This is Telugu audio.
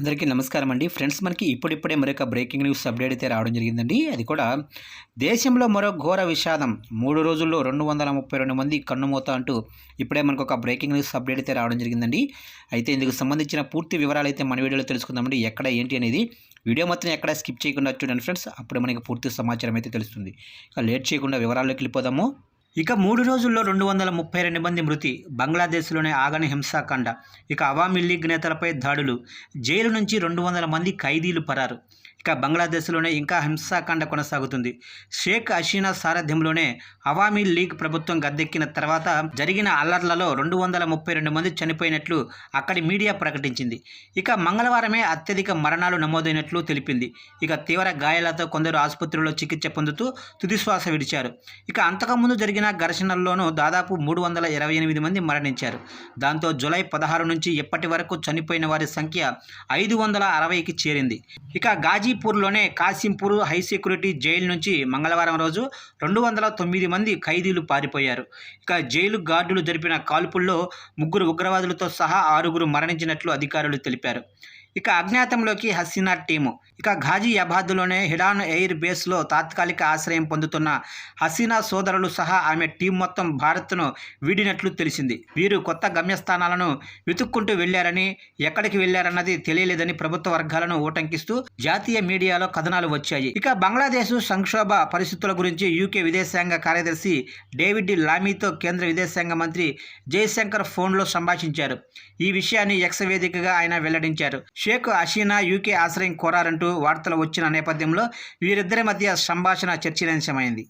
అందరికీ నమస్కారం అండి. ఫ్రెండ్స్ మనకి ఇప్పుడిప్పుడే మరొక బ్రేకింగ్ న్యూస్ అప్డేట్ అయితే రావడం జరిగిందండి. అది కూడా దేశంలో మరో ఘోర విషాదం. మూడు రోజుల్లో రెండు వందల ముప్పై రెండు మంది కన్నుమూత అంటూ ఇప్పుడే మనకు ఒక బ్రేకింగ్ న్యూస్ అప్డేట్ అయితే రావడం జరిగిందండి. అయితే ఇందుకు సంబంధించిన పూర్తి వివరాలు అయితే మన వీడియోలో తెలుసుకుందామండి. ఎక్కడ ఏంటి అనేది వీడియో మాత్రం ఎక్కడ స్కిప్ చేయకుండా చూడండి ఫ్రెండ్స్. అప్పుడు మనకి పూర్తి సమాచారం అయితే తెలుస్తుంది. ఇక లేట్ చేయకుండా వివరాల్లోకి వెళ్ళిపోదాము. ఇక మూడు రోజుల్లో రెండు వందల ముప్పై రెండు మంది మృతి. బంగ్లాదేశ్లోనే ఆగని హింసాకాండ. ఇక అవామీ లీగ్ నేతలపై దాడులు. జైలు నుంచి రెండు వందల మంది ఖైదీలు పరారు. ఇక బంగ్లాదేశ్లోనే ఇంకా హింసాకాండ కొనసాగుతుంది. షేక్ హసీనా సారథ్యంలోనే అవామీ లీగ్ ప్రభుత్వం గద్దెక్కిన తర్వాత జరిగిన అల్లర్లలో రెండు వందల ముప్పై రెండు మంది చనిపోయినట్లు అక్కడి మీడియా ప్రకటించింది. ఇక మంగళవారమే అత్యధిక మరణాలు నమోదైనట్లు తెలిపింది. ఇక తీవ్ర గాయాలతో కొందరు ఆసుపత్రిలో చికిత్స పొందుతూ తుదిశ్వాస విడిచారు. ఇక అంతకుముందు జరిగిన ఘర్షణల్లోనూ దాదాపు మూడు వందల ఇరవై ఎనిమిది మంది మరణించారు. దాంతో జూలై పదహారు నుంచి ఇప్పటి వరకు చనిపోయిన వారి సంఖ్య ఐదు వందల అరవైకి చేరింది. ఇక హాజీపూర్లోనే కాసింపూర్ హై సెక్యూరిటీ జైలు నుంచి మంగళవారం రోజు రెండు వందల తొమ్మిది మంది ఖైదీలు పారిపోయారు. ఇక జైలు గార్డులు జరిపిన కాల్పుల్లో ముగ్గురు ఉగ్రవాదులతో సహా ఆరుగురు మరణించినట్లు అధికారులు తెలిపారు. ఇక అజ్ఞాతంలోకి హసీనా టీము. ఇక ఘాజియాబాద్లోనే హిడాన్ ఎయిర్ బేస్లో తాత్కాలిక ఆశ్రయం పొందుతున్న హసీనా సోదరులు సహా ఆమె టీం మొత్తం భారత్ను వీడినట్లు తెలిసింది. వీరు కొత్త గమ్యస్థానాలను వెతుక్కుంటూ వెళ్ళారని ఎక్కడికి వెళ్ళారన్నది తెలియలేదని ప్రభుత్వ వర్గాలను ఊటంకిస్తూ జాతీయ మీడియాలో కథనాలు వచ్చాయి. ఇక బంగ్లాదేశ్ సంక్షోభ పరిస్థితుల గురించి యూకే విదేశాంగ కార్యదర్శి డేవిడ్ లామీతో కేంద్ర విదేశాంగ మంత్రి జయశంకర్ ఫోన్లో సంభాషించారు. ఈ విషయాన్ని ఎక్స్ వేదికగా ఆయన వెల్లడించారు. షేక్ హసీనా యూకే ఆశ్రయం కోరారంటూ వార్తలు వచ్చిన నేపథ్యంలో వీరిద్దరి మధ్య సంభాషణ చర్చనీయాంశమైంది.